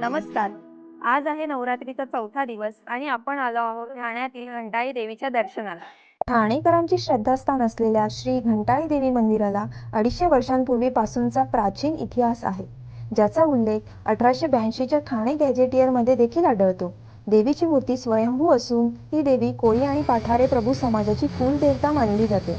नमस्कार. आज आहे नवरात्रीचा चौथा दिवस आणि आपण आलो आहोत ठाण्यातील घंटाई देवीच्या दर्शनाला. ठाणेकरांचे श्रद्धास्थान असलेल्या श्री घंटाई देवी मंदिराला अडीचशे वर्षांपूर्वीपासूनचा प्राचीन इतिहास आहे ज्याचा उल्लेख अठराशे ब्याऐंशीच्या ठाणे गॅजेटियरमध्ये देखील आढळतो. देवीची मूर्ती स्वयंभू असून ही देवी कोळी आणि पाठारे प्रभू समाजाची कुलदेवता मानली जाते.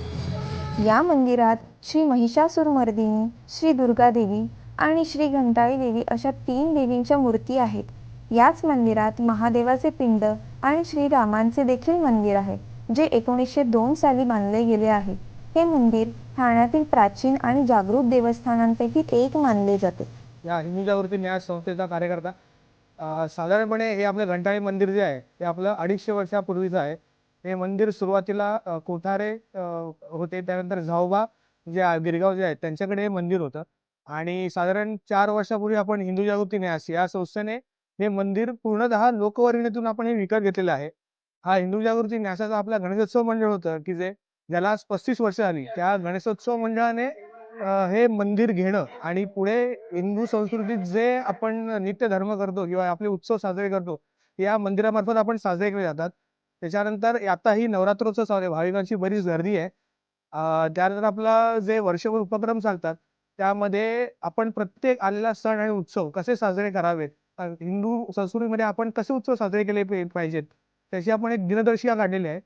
या मंदिरात श्री महिषासुरमर्दिनी श्री दुर्गा देवी आणि श्री घंटाळी देवी अशा तीन देवींच्या मूर्ती आहेत. याच मंदिरात महादेवाचे पिंड आणि श्रीरामांचे देखील मंदिर आहे जे एकोणीसशे दोन साली बांधले गेले आहे. हे मंदिर ठाण्यातील प्राचीन आणि जागृत देवस्थानांपैकी एक मानले जाते. या हिंदू जागृती न्याय संस्थेचा कार्यकर्ता साधारणपणे हे आपलं घंटाळी मंदिर जे आहे ते आपलं अडीचशे वर्षापूर्वीचं आहे. हे मंदिर सुरुवातीला कोठारे होते त्यानंतर झाऊबा जे गिरगाव जे आहेत त्यांच्याकडे हे मंदिर होतं. आणि साधारण चार वर्षापूर्वी आपण हिंदू जागृती न्यास या संस्थेने हे मंदिर पूर्णतः लोकवर्गणीतून आपण हे विकत घेतलेलं आहे. हा हिंदू जागृती न्यासाचा आपला गणेशोत्सव मंडळ होतं की जे ज्याला आज पस्तीस वर्ष आली त्या गणेशोत्सव मंडळाने हे मंदिर घेणं आणि पुढे हिंदू संस्कृतीत जे आपण नित्य धर्म करतो किंवा आपले उत्सव साजरे करतो या मंदिरामार्फत आपण साजरे केले जातात. त्याच्यानंतर आता ही नवरात्रोत्सव चालू आहे. भाविकांची बरीच गर्दी आहे. त्यानंतर आपला जे वर्षभर उपक्रम चालतात त्यामध्ये आपण प्रत्येक आलेला सण आणि उत्सव कसे साजरे करावेत? हिंदू संस्कृतीमध्ये आपण कसे उत्सव साजरे केले पाहिजेत? त्याची आपण एक दिनदर्शिका काढलेली आहे.